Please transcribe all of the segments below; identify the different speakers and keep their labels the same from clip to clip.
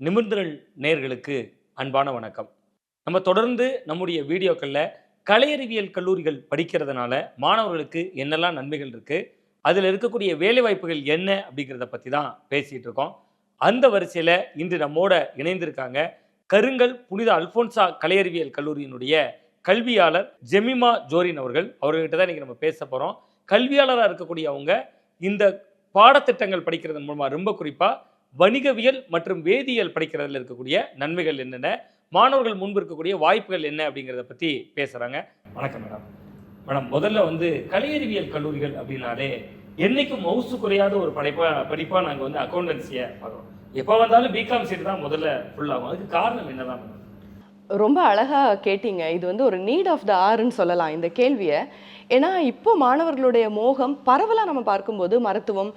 Speaker 1: நிமிர்ந்தல் நேர்களுக்கு அன்பான வணக்கம். நம்ம தொடர்ந்து நம்முடைய வீடியோக்களில் கலையறிவியல் கல்லூரிகள் படிக்கிறதுனால மாணவர்களுக்கு என்னெல்லாம் நன்மைகள் இருக்குது அதில் இருக்கக்கூடிய வேலைவாய்ப்புகள் என்ன அப்படிங்கிறத பற்றி தான் பேசிகிட்டு இருக்கோம். அந்த வரிசையில் இன்று நம்மோட இணைந்திருக்காங்க கருங்கல் புனித அல்போன்சா கலையறிவியல் கல்லூரியினுடைய கல்வியாளர் ஜெமிமா ஜோரின் அவர்கள். அவர்கிட்ட தான் இன்றைக்கி நம்ம பேச போகிறோம் கல்வியாளராக இருக்கக்கூடிய அவங்க இந்த பாடத்திட்டங்கள் படிக்கிறதன் மூலமாக ரொம்ப குறிப்பாக வணிகவியல் மற்றும் வேதியியல் படிக்கிறதுல இருக்கக்கூடிய நன்மைகள் என்னென்ன? மாணவர்கள் முன்பு இருக்கக்கூடிய வாய்ப்புகள் என்ன அப்படிங்கிறத பற்றி பேசுகிறாங்க வணக்கம் மேடம். மேடம் முதல்ல வந்து கலையறிவியல் கல்லூரிகள் அப்படின்னாலே என்றைக்கும் மவுசு குறையாத ஒரு படைப்பாக படிப்பாக நாங்கள் வந்து அக்கௌண்டன்சியை பார்க்குறோம். எப்போ வந்தாலும் பிகாம் சீட் தான் முதல்ல ஃபுல்லாகும் அதுக்கு காரணம் என்னதான் மேடம்?
Speaker 2: ரொம்ப அழகாக கேட்டீங்க. இது வந்து ஒரு நீட் ஆஃப் த ஆர்ன்னு சொல்லலாம் இந்த கேள்வியை. ஏன்னா இப்போ மாணவர்களுடைய மோகம் பரவலாக நம்ம பார்க்கும்போது மருத்துவம்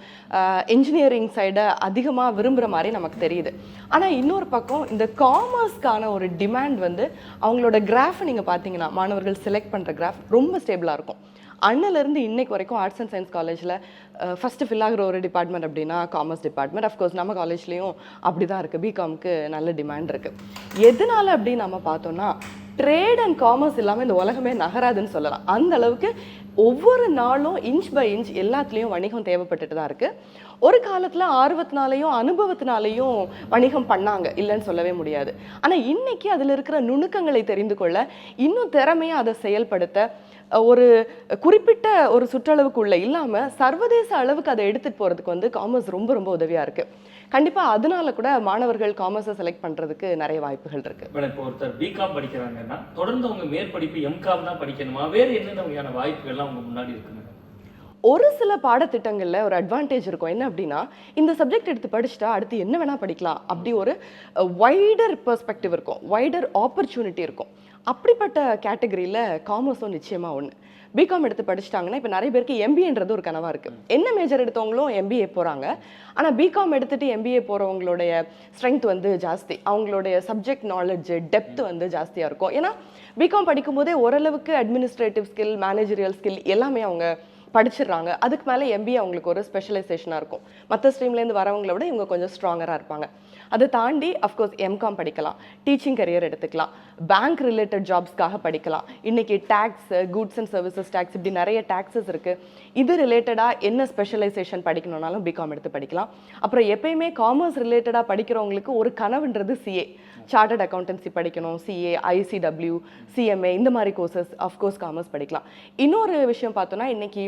Speaker 2: இன்ஜினியரிங் சைடை அதிகமாக விரும்புகிற மாதிரி நமக்கு தெரியுது. ஆனால் இன்னொரு பக்கம் இந்த காமர்ஸ்க்கான ஒரு டிமாண்ட் வந்து அவங்களோட கிராஃபை நீங்கள் பார்த்தீங்கன்னா மாணவர்கள் செலக்ட் பண்ணுற கிராஃப் ரொம்ப ஸ்டேபிளாக இருக்கும். அண்ணிலேருந்து இன்னைக்கு வரைக்கும் ஆர்ட்ஸ் அண்ட் சயின்ஸ் காலேஜில் ஃபஸ்ட்டு ஃபில் ஆகிற ஒரு டிபார்ட்மெண்ட் அப்படின்னா காமர்ஸ் டிபார்ட்மெண்ட் அஃப்கோர்ஸ் நம்ம காலேஜ்லேயும் அப்படி தான் இருக்குது பிகாம்க்கு நல்ல டிமாண்ட் இருக்குது எதனால அப்படின்னு நம்ம பார்த்தோன்னா ட்ரேட் அண்ட் காமர்ஸ் இல்லாமல் இந்த உலகமே நகராதுன்னு சொல்லலாம். அந்த அளவுக்கு ஒவ்வொரு நாளும் இன்ச் பை இன்ச் எல்லாத்துலேயும் வணிகம் தேவைப்பட்டுட்டு தான் இருக்குது ஒரு காலத்தில் ஆர்வத்தினாலையும் அனுபவத்தினாலையும் வணிகம் பண்ணாங்க. இல்லைன்னு சொல்லவே முடியாது. ஆனால் இன்றைக்கி அதில் இருக்கிற நுணுக்கங்களை தெரிந்து கொள்ள இன்னும் திறமையாக அதை செயல்படுத்த ஒரு குறிப்பிட்ட ஒரு சுற்றளவுக்குள்ள இல்லாமல் சர்வதேச அளவுக்கு அதை எடுத்துகிட்டு போகிறதுக்கு வந்து காமர்ஸ் ரொம்ப ரொம்ப உதவியாக இருக்குது கண்டிப்பாக அதனால கூட மாணவர்கள் காமர்ஸை செலக்ட் பண்ணுறதுக்கு நிறைய வாய்ப்புகள் இருக்குது
Speaker 1: மேடம் இப்போ ஒருத்தர் பிகாம் படிக்கிறாங்கன்னா தொடர்ந்து அவங்க மேற்படிப்பு எம்காம் தான் படிக்கணுமா? வேறு என்னென்ன வகையான வாய்ப்புகள்லாம் அவங்க முன்னாடி இருக்கு மேடம்?
Speaker 2: ஒரு சில பாடத்திட்டங்களில் ஒரு அட்வான்டேஜ் இருக்கும். என்ன அப்படின்னா இந்த சப்ஜெக்ட் எடுத்து படிச்சுட்டா அடுத்து என்ன வேணால் படிக்கலாம். அப்படி ஒரு வைடர் பெர்ஸ்பெக்டிவ் இருக்கும். வைடர் ஆப்பர்ச்சுனிட்டி இருக்கும். அப்படிப்பட்ட கேட்டகரியில் காமர்ஸும் நிச்சயமாக ஒன்று பிகாம் எடுத்து படிச்சிட்டாங்கன்னா இப்போ நிறைய பேருக்கு எம்பிஏன்றது ஒரு கனவாக இருக்குது என்ன மேஜர் எடுத்தவங்களும் எம்பிஏ போகிறாங்க ஆனால் பிகாம் எடுத்துட்டு எம்பிஏ போகிறவங்களுடைய ஸ்ட்ரென்த் வந்து ஜாஸ்தி. அவங்களுடைய சப்ஜெக்ட் நாலேஜ் டெப்த் வந்து ஜாஸ்தியாக இருக்கும். ஏன்னா பிகாம் படிக்கும்போதே ஓரளவுக்கு அட்மினிஸ்ட்ரேட்டிவ் ஸ்கில் மேனேஜரியல் ஸ்கில் எல்லாமே அவங்க படிச்சிடுறாங்க. அதுக்கு மேலே எம்பிஏ அவங்களுக்கு ஒரு ஸ்பெஷலைசேஷனாக இருக்கும். மற்ற ஸ்ட்ரீம்லேருந்து வரவங்களை விட இவங்க கொஞ்சம் ஸ்ட்ராங்கராக இருப்பாங்க. அதை தாண்டி அஃப்கோர்ஸ் எம்காம் படிக்கலாம். டீச்சிங் கரியர் எடுத்துக்கலாம். பேங்க் ரிலேட்டட் ஜாப்ஸ்க்காக படிக்கலாம். இன்றைக்கி tax goods and services tax இப்படி நிறைய டேக்ஸஸ் இருக்குது இது ரிலேட்டடாக என்ன ஸ்பெஷலைசேஷன் படிக்கணும்னாலும் பிகாம் எடுத்து படிக்கலாம். அப்புறம் எப்பயுமே காமர்ஸ் ரிலேட்டடாக படிக்கிறவங்களுக்கு ஒரு கனவுன்றது சிஏ சார்ட்டர்ட் அக்கௌண்டன்சி படிக்கணும். சிஏ ஐசிடபிள்யூ சிஎம்ஏ இந்த மாதிரி கோர்சஸ் அஃப்கோர்ஸ் காமர்ஸ் படிக்கலாம். இன்னொரு விஷயம் பார்த்தோன்னா இன்றைக்கி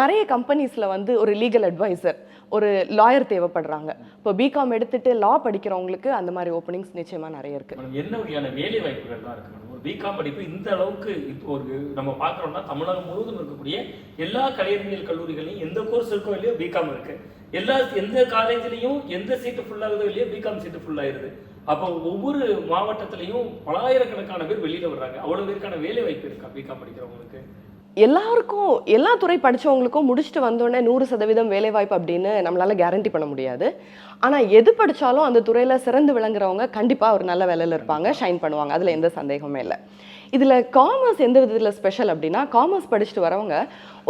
Speaker 2: நிறைய கம்பெனிஸில் வந்து ஒரு லீகல் அட்வைசர் ஒரு லாயர் தேவைப்படுறாங்க. இப்போ பிகாம் எடுத்துட்டு லா படிக்கிறவங்களுக்கு அந்த மாதிரி ஓப்பனிங்ஸ் நிச்சயமாக நிறைய இருக்குது
Speaker 1: என்ன வகையான வேலை வாய்ப்புகள்லாம் இருக்குது ஒரு பிகாம் படிப்பு இந்த அளவுக்கு இப்போ ஒரு நம்ம பார்க்குறோம்னா தமிழகம் முழுவதும் இருக்கக்கூடிய எல்லா கலையறிவியல் கல்லூரிகளையும் எந்த கோர்ஸ் இருக்கோ இல்லையோ பிகாம் இருக்கு. எல்லா எந்த காலேஜ்லேயும் எந்த சீட்டு ஃபுல்லாகுதோ இல்லையோ பிகாம் சீட்டு ஃபுல்லாயிருது அப்போ ஒவ்வொரு மாவட்டத்திலையும் பலாயிரக்கணக்கான பேர் வெளியில் வர்றாங்க. அவ்வளோ பேருக்கான வேலை வாய்ப்பு இருக்கா பிகாம் படிக்கிறவங்களுக்கு?
Speaker 2: எல்லாருக்கும் எல்லா துறை படிச்சவங்களுக்கும் முடிச்சுட்டு வந்தோடனே நூறு சதவீதம் வேலைவாய்ப்பு அப்படின்னு நம்மளால் கேரண்டி பண்ண முடியாது. ஆனால் எது படித்தாலும் அந்த துறையில் சிறந்து விளங்குறவங்க கண்டிப்பாக ஒரு நல்ல வேலையில் இருப்பாங்க ஷைன் பண்ணுவாங்க. அதில் எந்த சந்தேகமே இல்லை. இதில் காமர்ஸ் எந்த விதத்தில் ஸ்பெஷல் அப்படின்னா காமர்ஸ் படிச்சுட்டு வரவங்க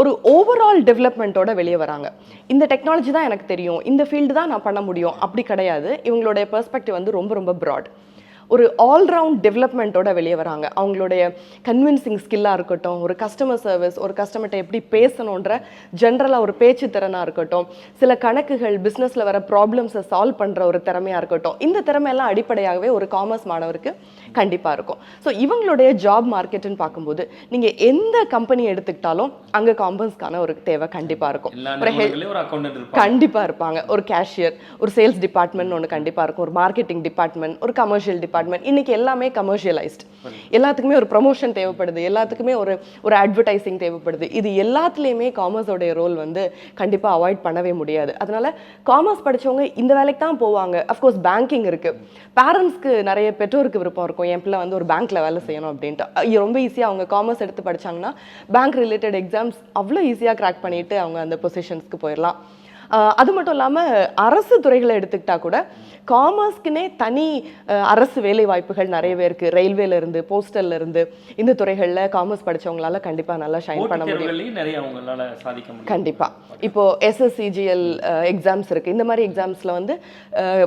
Speaker 2: ஒரு ஓவரால் டெவலப்மெண்ட்டோட வெளியே வராங்க. இந்த டெக்னாலஜி தான் எனக்கு தெரியும். இந்த ஃபீல்டு தான் நான் பண்ண முடியும். அப்படி கிடையாது. இவங்களுடைய பெர்ஸ்பெக்டிவ் வந்து ரொம்ப ரொம்ப ப்ராட் ஒரு ஆல்ரவுண்ட் டெவலப்மெண்ட்டோட வெளியே வராங்க. அவங்களுடைய கன்வின்சிங் ஸ்கில்லாக இருக்கட்டும் ஒரு கஸ்டமர் சர்வீஸ் ஒரு கஸ்டமர்கிட்ட எப்படி பேசணுன்ற ஜென்ரலாக ஒரு பேச்சு திறனாக இருக்கட்டும் சில கணக்குகள் பிஸ்னஸில் வர ப்ராப்ளம்ஸை சால்வ் பண்ணுற ஒரு திறமையாக இருக்கட்டும் இந்த திறமையெல்லாம் அடிப்படையாகவே ஒரு காமர்ஸ் மாணவருக்கு கண்டிப்பாக இருக்கும். ஸோ இவங்களுடைய ஜாப் மார்க்கெட்டுன்னு பார்க்கும்போது நீங்கள் எந்த கம்பெனி எடுத்துக்கிட்டாலும் அங்கே காமர்ஸ்க்கான ஒரு தேவை கண்டிப்பாக இருக்கும். ஒரு
Speaker 1: அக்கௌண்டன்ட் இருப்பாங்க.
Speaker 2: ஒரு கேஷியர் ஒரு சேல்ஸ் டிபார்ட்மெண்ட் ஒன்று கண்டிப்பா இருக்கும். ஒரு மார்க்கெட்டிங் டிபார்ட்மெண்ட் ஒரு கமர்ஷியல் டிபார்ட்மெண்ட் டிபார்ட்மெண்ட் இன்னைக்கு எல்லாமே கமர்ஷியலைஸ்ட் எல்லாத்துக்குமே ஒரு ப்ரமோஷன் தேவைப்படுது. எல்லாத்துக்குமே ஒரு ஒரு அட்வர்டைசிங் தேவைப்படுது. இது எல்லாத்துலேயுமே காமர்ஸோடைய ரோல் வந்து கண்டிப்பாக அவாய்ட் பண்ணவே முடியாது. அதனால காமர்ஸ் படிச்சவங்க இந்த வேலைக்கு தான் போவாங்க. அஃப்கோர்ஸ் பேங்கிங் இருக்கு. பேரண்ட்ஸ்க்கு நிறைய பெற்றோருக்கு விருப்பம் இருக்கும். என் பிள்ளை வந்து ஒரு பேங்க்ல வேலை செய்யணும் அப்படின்ட்டு. ரொம்ப ஈஸியாக அவங்க காமர்ஸ் எடுத்து படிச்சாங்கன்னா பேங்க் ரிலேட்டட் எக்ஸாம்ஸ் அவ்வளோ ஈஸியாக கிராக் பண்ணிட்டு அவங்க அந்த பொசிஷன்ஸ்க்கு போயிடலாம். அது மட்டும் இல்லாமல் அரசு துறைகளை எடுத்துக்கிட்டா கூட காமர்ஸ்க்குனே தனி அரசு வேலை வாய்ப்புகள் நிறையவே இருக்கு. ரயில்வேல இருந்து போஸ்டல்ல இருந்து இந்த துறைகள்ல காமர்ஸ் படிச்சவங்களால கண்டிப்பா நல்லா ஷைன் பண்ண முடியும்.
Speaker 1: நிறைய அவங்களால சாதிக்க முடியும்.
Speaker 2: கண்டிப்பா. இப்போ எஸ்எஸ்சிஜிஎல் எக்ஸாம்ஸ் இருக்கு. இந்த மாதிரி எக்ஸாம்ஸ்ல வந்து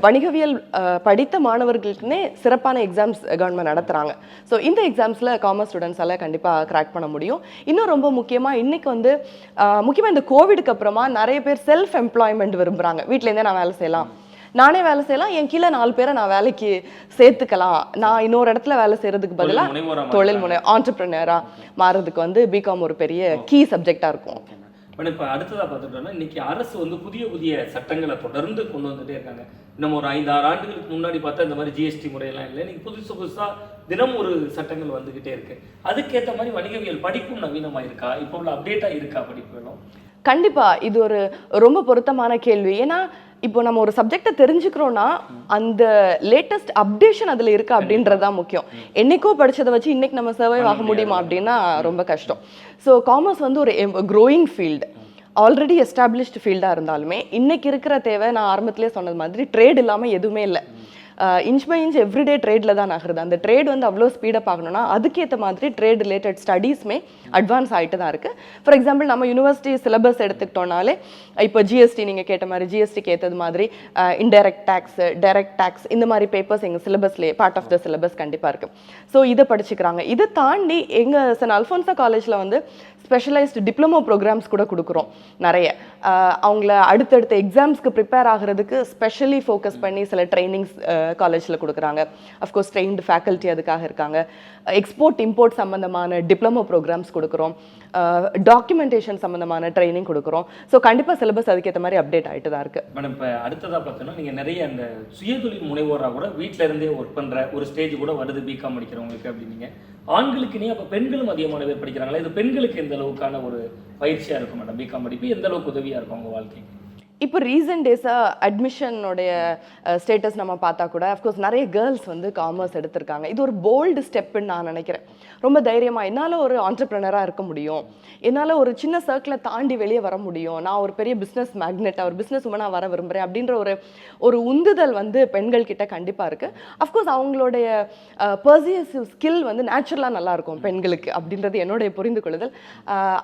Speaker 2: வணிகவியல் படித்த மாணவர்களுக்குன்னே சிறப்பான எக்ஸாம்ஸ் கவர்மெண்ட் நடத்துறாங்க. ஸோ இந்த எக்ஸாம்ஸ்ல காமர்ஸ் ஸ்டூடெண்ட்ஸால கண்டிப்பா கிராக் பண்ண முடியும். இன்னும் ரொம்ப முக்கியமா இன்னைக்கு வந்து அஹ், முக்கியமா இந்த கோவிடுக்கு அப்புறமா நிறைய பேர் செல்ஃப் எம்ப்ளாய்மெண்ட் விரும்புறாங்க. வீட்ல இருந்தே நான் வேலை செய்யலாம். நானே வேலை செய்யலாம். என் கீழே நாலு பேரை நான் வேலைக்கு சேர்த்துக்கலாம். நான் இன்னொரு இடத்துல வேலை செய்யறதுக்கு பதிலா
Speaker 1: தொழில்
Speaker 2: முனை ஆண்டர்பிரினரா மாறதுக்கு வந்து பிகாம் ஒரு பெரிய கீ சப்ஜெக்டா இருக்கும்.
Speaker 1: மேடம் இப்போ அடுத்ததாக பார்த்துட்டோம்னா இன்னைக்கு அரசு வந்து புதிய புதிய சட்டங்களை தொடர்ந்து கொண்டு வந்துட்டே இருக்காங்க. நம்ம ஒரு ஐந்து ஆறு ஆண்டுகளுக்கு முன்னாடி பார்த்தா இந்த மாதிரி ஜிஎஸ்டி முறையெல்லாம் இல்லை. இன்னைக்கு புதுசு புதுசாக தினம் ஒரு சட்டங்கள் வந்துக்கிட்டே இருக்கு. அதுக்கேற்ற மாதிரி வணிகவியல் படிப்பும் நவீனமாக இருக்கா இப்போ உள்ள அப்டேட்டாக இருக்கா படிப்பு வேணும்
Speaker 2: கண்டிப்பா இது ஒரு ரொம்ப பொருத்தமான கேள்வி. ஏன்னா இப்போ நம்ம ஒரு சப்ஜெக்டை தெரிஞ்சுக்கிறோம்னா அந்த லேட்டஸ்ட் அப்டேஷன் அதுல இருக்கா அப்படின்றது தான் முக்கியம். என்னைக்கோ படிச்சதை வச்சு இன்னைக்கு நம்ம சர்வை ஆக முடியுமா அப்படின்னா ரொம்ப கஷ்டம். ஸோ காமர்ஸ் வந்து ஒரு க்ரோயிங் ஃபீல்டு ஆல்ரெடி எஸ்டாப்ளிஷ்டு ஃபீல்டாக இருந்தாலுமே இன்னைக்கு இருக்கிற தேவை நான் ஆரம்பத்திலே சொன்னது மாதிரி ட்ரேட் இல்லாமல் எதுவுமே இல்லை. இன்ச் பை இன்ச் எவ்ரிடே ட்ரேடில் தான் நகருது. அந்த ட்ரேட் வந்து அவ்வளோ ஸ்பீடப் ஆகணும்னா அதுக்கேற்ற மாதிரி ட்ரேட் ரிலேட்டட் ஸ்டடீஸ்மே அட்வான்ஸ் ஆகிட்டு தான் இருக்குது ஃபார் எக்ஸாம்பிள் நம்ம யூனிவர்சிட்டி சிலபஸ் எடுத்துக்கிட்டோம்னாலே இப்போ ஜிஎஸ்டி நீங்கள் கேட்ட மாதிரி ஜிஎஸ்டிக்கு ஏற்றது மாதிரி இன்டெரக்ட் டேக்ஸ் டைரக்ட் டேக்ஸ் இந்த மாதிரி பேப்பர்ஸ் எங்கள் சிலபஸ்லேயே பார்ட் ஆஃப் த சிலபஸ் கண்டிப்பாக இருக்குது ஸோ இதை படிச்சுக்கிறாங்க. இதை தாண்டி எங்கள் சென் அல்ஃபோன்சா காலேஜில் வந்து ஸ்பெஷலைஸ்டு டிப்ளமோ ப்ரோக்ராம்ஸ் கூட கொடுக்குறோம். நிறைய. அவங்கள அடுத்தடுத்த எக்ஸாம்ஸ்க்கு ப்ரிப்பேர் ஆகிறதுக்கு ஸ்பெஷலி ஃபோக்கஸ் பண்ணி சில ட்ரைனிங்ஸ் காலேஜில் கொடுக்குறாங்க. அஃப்கோர்ஸ் ட்ரெயின்டு ஃபேக்கல்ட்டி அதுக்காக இருக்காங்க. எக்ஸ்போர்ட் இம்போர்ட் சம்மந்தமான டிப்ளமோ ப்ரோக்ராம்ஸ் கொடுக்குறோம். டாக்குமெண்டேஷன் சம்மந்தமான ட்ரைனிங் கொடுக்குறோம். ஸோ கண்டிப்பாக சிலபஸ் அதுக்கேற்ற மாதிரி அப்டேட் ஆகிட்டு தான் இருக்குது
Speaker 1: மேடம் இப்போ அடுத்ததாக பார்த்தோன்னா நீங்கள் நிறைய அந்த சுயதொழில் முனைவோராக கூட வீட்டில் இருந்தே ஒர்க் பண்ணுற ஒரு ஸ்டேஜ் கூட வருது பிகாம் படிக்கிறவங்களுக்கு அப்படின்னீங்க. ஆண்களுக்கு நீ அப்போ பெண்களும் அதிகமான பேர் படிக்கிறாங்களா? இது பெண்களுக்கு எந்த அளவுக்கான ஒரு பயிற்சியாக இருக்கும் மேடம் பிகாம் படிப்பு எந்த அளவுக்கு உதவியாக இருக்கும் உங்கள் வாழ்க்கைக்கு
Speaker 2: இப்போ ரீசன்ட் டேஸாக அட்மிஷனுடைய ஸ்டேட்டஸ் நம்ம பார்த்தா கூட அஃப்கோர்ஸ் நிறைய கேர்ள்ஸ் வந்து காமர்ஸ் எடுத்திருக்காங்க. இது ஒரு போல்டு ஸ்டெப்புன்னு நான் நினைக்கிறேன். ரொம்ப தைரியமாக என்னால் ஒரு ஆண்டர்பிரினராக இருக்க முடியும். என்னால் ஒரு சின்ன சர்க்கிளை தாண்டி வெளியே வர முடியும். நான் ஒரு பெரிய பிஸ்னஸ் மேக்னெட்டாக ஒரு பிஸ்னஸ் உமனாக வர விரும்புகிறேன் அப்படின்ற ஒரு ஒரு உந்துதல் வந்து பெண்கள் கிட்ட கண்டிப்பாக இருக்குது அஃப்கோர்ஸ் அவங்களுடைய பர்சியசிவ் ஸ்கில் வந்து நேச்சுரலாக நல்லாயிருக்கும் பெண்களுக்கு அப்படின்றது என்னுடைய புரிந்து கொள்ளுதல்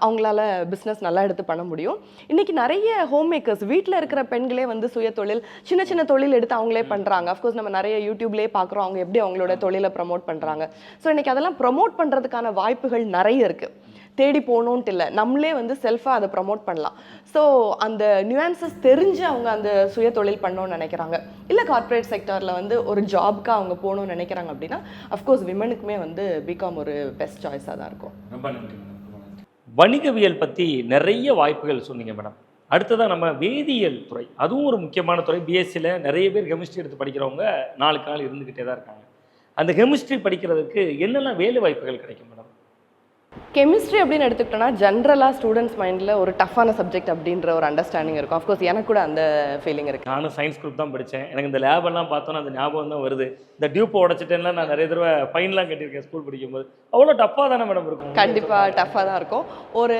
Speaker 2: அவங்களால பிஸ்னஸ் நல்லா எடுத்து பண்ண முடியும். இன்றைக்கி நிறைய ஹோம் மேக்கர்ஸ் வீட்டில் இருக்கிற பெண்களே வந்து சுய தொழில் சின்ன சின்ன தொழில் எடுத்து அவங்களே பண்ணுறாங்க அஃப்கோர்ஸ் நம்ம நிறைய யூடியூப்லேயே பார்க்குறோம் அவங்க எப்படி அவங்களோட தொழிலை ப்ரமோட் பண்ணுறாங்க ஸோ இன்னைக்கு அதெல்லாம் ப்ரமோட் பண்ணுறதுக்கான வாய்ப்புகள் நிறைய இருக்குது தேடி போகணுன்ட்டு இல்லை. நம்மளே வந்து செல்ஃபாக அதை ப்ரமோட் பண்ணலாம். ஸோ அந்த நியூஆன்சஸ் தெரிஞ்சு அவங்க அந்த சுய தொழில் பண்ணணும்னு நினைக்கிறாங்க. இல்லை கார்ப்பரேட் செக்டரில் வந்து ஒரு ஜாப்க்கு அவங்க போகணும்னு நினைக்கிறாங்க அப்படின்னா அஃப்கோர்ஸ் விமனுக்குமே வந்து பிகாம் ஒரு பெஸ்ட் சாய்ஸாக தான் இருக்கும்.
Speaker 1: ரொம்ப நன்றி வணிகவியல் பற்றி நிறைய வாய்ப்புகள் சொன்னீங்க மேடம் அடுத்ததாக நம்ம வேதியியல் துறை. அதுவும் ஒரு முக்கியமான துறை. பிஎஸ்சியில் நிறைய பேர் கெமிஸ்ட்ரி எடுத்து படிக்கிறவங்க நாளுக்கு நாள் இருந்துக்கிட்டே தான் இருக்காங்க. அந்த கெமிஸ்ட்ரி படிக்கிறதுக்கு என்னெல்லாம் வேலை வாய்ப்புகள் கிடைக்கும் மேடம்
Speaker 2: கெமிஸ்ட்ரி அப்படின்னு எடுத்துக்கிட்டோம்னா ஜென்ரலாக ஸ்டூடெண்ட்ஸ் மைண்டில் ஒரு டஃப்பான சப்ஜெக்ட் அப்படின்ற ஒரு அண்டர்ஸ்டாண்டிங் இருக்கும். அஃப்கோர்ஸ் எனக்கு கூட அந்த ஃபீலிங் இருக்கு.
Speaker 1: நானும் சயின்ஸ் குரூப் தான் படித்தேன் எனக்கு இந்த லேப் எல்லாம் பார்த்தோன்னா அந்த ஞாபகம் தான் வருது. இந்த டியூப்பை உடச்சிட்டேன்லாம் நான் நிறைய தடவை ஃபைன்லாம் கட்டியிருக்கேன் ஸ்கூல் படிக்கும்போது. அவ்வளோ டஃப்பாக தானே மேடம் இருக்கும்
Speaker 2: கண்டிப்பாக டஃப்பாக தான் இருக்கும். ஒரு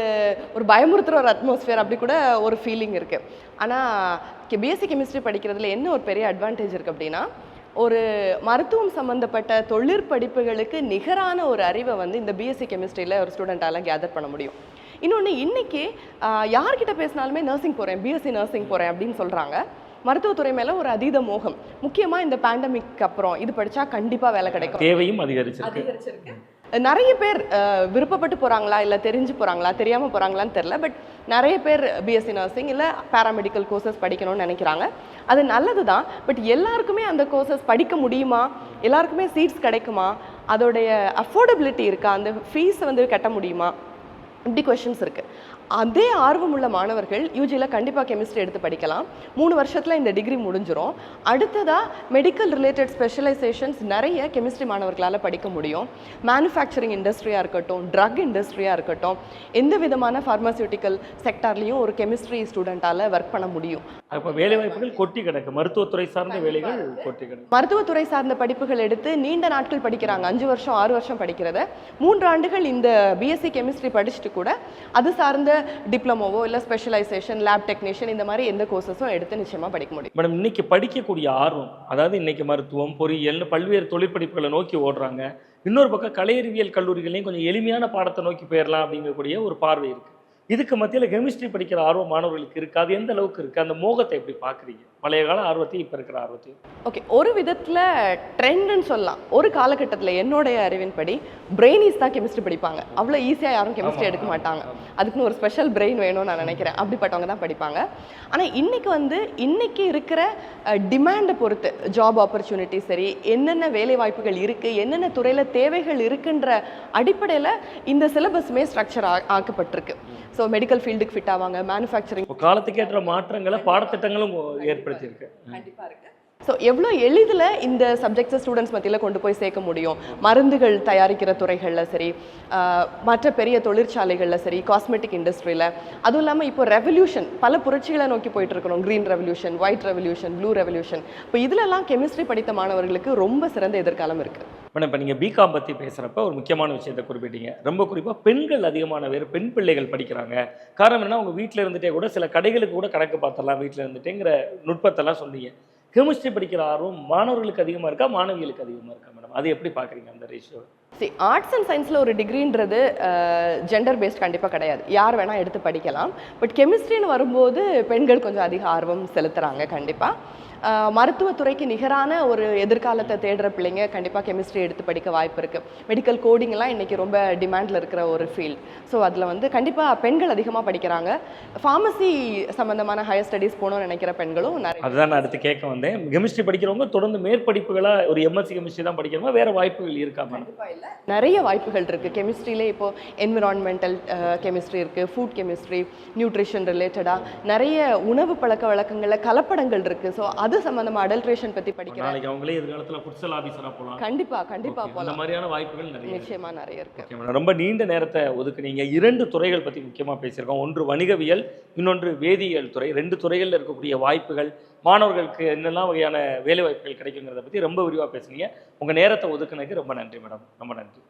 Speaker 2: ஒரு பயமுறுத்துகிற ஒரு அட்மாஸ்ஃபியர் அப்படி கூட ஒரு ஃபீலிங் இருக்குது ஆனால் பிஎஸ்சி கெமிஸ்ட்ரி படிக்கிறதுல என்ன ஒரு பெரிய அட்வான்டேஜ் இருக்குது அப்படின்னா ஒரு மருத்துவம் சம்மந்தப்பட்ட தொழிற்படிப்புகளுக்கு நிகரான ஒரு அறிவை வந்து இந்த பிஎஸ்சி கெமிஸ்ட்ரியில் ஒரு ஸ்டூடெண்ட்டால் கேதர் பண்ண முடியும். இன்னொன்று இன்னைக்கு ஆஹ், யார்கிட்ட பேசினாலுமே நர்சிங் போகிறேன் பிஎஸ்சி நர்சிங் போகிறேன் அப்படின்னு சொல்கிறாங்க மருத்துவத்துறை மேலே ஒரு அதீத மோகம். முக்கியமாக இந்த பேண்டமிக் அப்புறம் இது படித்தா கண்டிப்பாக வேலை கிடைக்கும்.
Speaker 1: தேவையும் அதிகரிச்சிருக்கு.
Speaker 2: அதிகரிச்சிருக்கு. நிறைய பேர் விருப்பப்பட்டு போகிறாங்களா இல்லை தெரிஞ்சு போகிறாங்களா தெரியாமல் போகிறாங்களான்னு தெரில பட் நிறைய பேர் பிஎஸ்சி நர்சிங் இல்லை பாராமெடிக்கல் கோர்சஸ் படிக்கணும்னு நினைக்கிறாங்க. அது நல்லது தான் பட் எல்லாருக்குமே அந்த கோர்சஸ் படிக்க முடியுமா? எல்லாருக்குமே சீட்ஸ் கிடைக்குமா? அதோடைய அஃபோர்டபிலிட்டி இருக்கா? அந்த ஃபீஸ் வந்து கட்ட முடியுமா? இப்படி கொஷின்ஸ் இருக்குது அதே ஆர்வமுள்ள மாணவர்கள் யூஜியில் கண்டிப்பாக கெமிஸ்ட்ரி எடுத்து படிக்கலாம். மூணு வருஷத்தில் இந்த டிகிரி முடிஞ்சிரும். அடுத்ததாக மெடிக்கல் ரிலேட்டட் ஸ்பெஷலைசேஷன்ஸ் நிறைய கெமிஸ்ட்ரி மாணவர்களால் படிக்க முடியும். மேனுஃபேக்சரிங் இண்டஸ்ட்ரியாக இருக்கட்டும் ட்ரக் இண்டஸ்ட்ரியாக இருக்கட்டும் எந்த விதமான ஃபார்மசியூட்டிக்கல் செக்டார்லேயும் ஒரு கெமிஸ்ட்ரி ஸ்டூடெண்ட்டால் ஒர்க் பண்ண முடியும்.
Speaker 1: அப்போ வேலை வாய்ப்புகள் கொட்டி கிடக்கு. மருத்துவத்துறை சார்ந்த வேலைகள் கொட்டி கிடக்கு.
Speaker 2: மருத்துவத்துறை சார்ந்த படிப்புகள் எடுத்து நீண்ட நாட்கள் படிக்கிறாங்க. அஞ்சு வருஷம் ஆறு வருஷம் படிக்கிறத. மூன்று ஆண்டுகள் இந்த பிஎஸ்சி கெமிஸ்ட்ரி படிச்சுட்டு கூட அது சார்ந்த டிப்ளமோவோ இல்லை ஸ்பெஷலைசேஷன் லேப் டெக்னீஷியன் இந்த மாதிரி எந்த கோர்சஸும் எடுத்து நிச்சயமா படிக்க முடியும்.
Speaker 1: மேடம் இன்னைக்கு படிக்கக்கூடிய ஆர்வம் அதாவது இன்னைக்கு மருத்துவம் பொறியியல் பல்வேறு தொழிற்படிப்புகளை நோக்கி ஓடுறாங்க. இன்னொரு பக்கம் கலையறிவியல் கல்லூரிகளையும் கொஞ்சம் எளிமையான பாடத்தை நோக்கி போயிடலாம் அப்படிங்கக்கூடிய ஒரு பார்வை இருக்கு. இதுக்கு மத்தியில் கெமிஸ்ட்ரி படிக்கிற ஆர்வம் மாணவர்களுக்கு இருக்கு? அது எந்த அளவுக்கு இருக்கு? அந்த மோகத்தை எப்படி பார்க்குறீங்க? பழைய கால ஆர்வத்தையும் இப்போ இருக்கிற ஆர்வத்தையும்.
Speaker 2: ஓகே ஒரு விதத்தில் ட்ரெண்டுன்னு சொல்லலாம். ஒரு காலகட்டத்தில் என்னுடைய அறிவின்படி பிரெயினிஸ் தான் கெமிஸ்ட்ரி படிப்பாங்க. அவ்வளோ ஈஸியாக யாரும் கெமிஸ்ட்ரி எடுக்க மாட்டாங்க. அதுக்குன்னு ஒரு ஸ்பெஷல் பிரெயின் வேணும்னு நான் நினைக்கிறேன். அப்படிப்பட்டவங்க தான் படிப்பாங்க. ஆனால் இன்னைக்கு வந்து இன்னைக்கு இருக்கிற டிமாண்டை பொறுத்து ஜாப் ஆப்பர்ச்சுனிட்டி சரி என்னென்ன வேலை வாய்ப்புகள் இருக்குது என்னென்ன துறையில் தேவைகள் இருக்குன்ற அடிப்படையில் இந்த சிலபஸுமே ஸ்ட்ரக்சர் ஆக்கப்பட்டிருக்கு. ஸோ மெடிக்கல் ஃபீல்டுக்கு ஃபிட் ஆவாங்க மேனுஃபேக்சரிங்
Speaker 1: இப்போ காலத்துக்கேற்ற மாற்றங்களை பாடத்திட்டங்களும் ஏற்படுத்தியிருக்கு.
Speaker 2: கண்டிப்பாக இருக்கு. ஸோ எவ்வளோ எளிதில் இந்த சப்ஜெக்ட்ஸை ஸ்டூடெண்ட்ஸ் மத்தியில் கொண்டு போய் சேர்க்க முடியும்? மருந்துகள் தயாரிக்கிற துறைகளில் சரி மற்ற பெரிய தொழிற்சாலைகளில் சரி காஸ்மெட்டிக் இண்டஸ்ட்ரியில் அதுவும் இல்லாமல் இப்போ ரெவல்யூஷன் பல புரட்சிகளை நோக்கி போயிட்டு இருக்கணும். Green revolution white revolution blue revolution இப்போ இதிலெல்லாம் கெமிஸ்ட்ரி படித்த மாணவர்களுக்கு ரொம்ப சிறந்த எதிர்காலம் இருக்குது
Speaker 1: மேடம் இப்போ நீங்கள் பிகாம் பற்றி பேசுகிறப்ப ஒரு முக்கியமான விஷயத்தை குறிப்பிட்டீங்க. ரொம்ப குறிப்பாக பெண்கள் அதிகமான பேர் பெண் பிள்ளைகள் படிக்கிறாங்க. காரணம் என்ன அவங்க வீட்டில் இருந்துகிட்டே கூட சில கடைகளுக்கு கூட கணக்கு பார்த்தரலாம் வீட்டில் இருந்துட்டேங்கிற நுட்பத்தெல்லாம் சொன்னீங்க. கெமிஸ்ட்ரி படிக்கிற ஆர்வம் மாணவர்களுக்கு அதிகமாக இருக்கா மாணவிகளுக்கு அதிகமாக இருக்கா மேடம் அது எப்படி பார்க்குறீங்க அந்த ரேஷியோ
Speaker 2: சரி ஆர்ட்ஸ் அண்ட் சயின்ஸில் ஒரு டிகிரின்றது ஜெண்டர் பேஸ்ட் கண்டிப்பாக கிடையாது. யார் வேணால் எடுத்து படிக்கலாம். பட் கெமிஸ்ட்ரின்னு வரும்போது பெண்கள் கொஞ்சம் அதிக ஆர்வம் செலுத்துகிறாங்க கண்டிப்பாக மருத்துவத்துறைக்கு நிகரான ஒரு எதிர்காலத்தை தேடுற பிள்ளைங்க கண்டிப்பாக கெமிஸ்ட்ரி எடுத்து படிக்க வாய்ப்பு இருக்குது மெடிக்கல் கோடிங்லாம் இன்றைக்கி ரொம்ப டிமாண்டில் இருக்கிற ஒரு ஃபீல்ட் ஸோ அதில் வந்து கண்டிப்பாக பெண்கள் அதிகமாக படிக்கிறாங்க. ஃபார்மசி சம்மந்தமான ஹையர் ஸ்டடீஸ் போகணும்னு நினைக்கிற பெண்களும் நிறைய
Speaker 1: அதுதான் நான் அடுத்து கேட்க வந்தேன். கெமிஸ்ட்ரி படிக்கிறவங்க தொடர்ந்து மேற்படிப்புகளாக ஒரு எம்எஸ்சி கெமிஸ்ட்ரி தான் படிக்கிறவங்க. வேறு வாய்ப்புகள் இருக்கா மேடம்
Speaker 2: நிறைய வாய்ப்புகள் இருக்குது கெமிஸ்ட்ரியிலே இப்போ என்விரான்மெண்டல் கெமிஸ்ட்ரி இருக்குது ஃபுட் கெமிஸ்ட்ரி நியூட்ரிஷன் ரிலேட்டடாக நிறைய உணவு பழக்க வழக்கங்களில் கலப்படங்கள் இருக்குது ஸோ அது சம்மந்தமாக அடல்ட்ரேஷன் பற்றி படிக்கிற
Speaker 1: நாளைக்கு அவங்களே எதிர்காலத்தில் ஃபுட்சல் ஆஃபீஸராக போகலாம்
Speaker 2: கண்டிப்பாக கண்டிப்பாக
Speaker 1: அந்த
Speaker 2: போகலாம்
Speaker 1: மாதிரியான வாய்ப்புகள் நிறைய இருக்கு.
Speaker 2: நிச்சயமாக நிறைய
Speaker 1: மேடம். ரொம்ப நீண்ட நேரத்தை ஒதுக்குனீங்க. இரண்டு துறைகள் பற்றி முக்கியமாக பேசியிருக்கோம். ஒன்று வணிகவியல் இன்னொன்று வேதியியல் துறை. ரெண்டு துறைகளில் இருக்கக்கூடிய வாய்ப்புகள் மாணவர்களுக்கு என்னெல்லாம் வகையான வேலை வாய்ப்புகள் கிடைக்குங்கிறத பற்றி ரொம்ப விரிவாக பேசுனீங்க. உங்கள் நேரத்தை ஒதுக்குனதுக்கு ரொம்ப நன்றி மேடம். ரொம்ப நன்றி.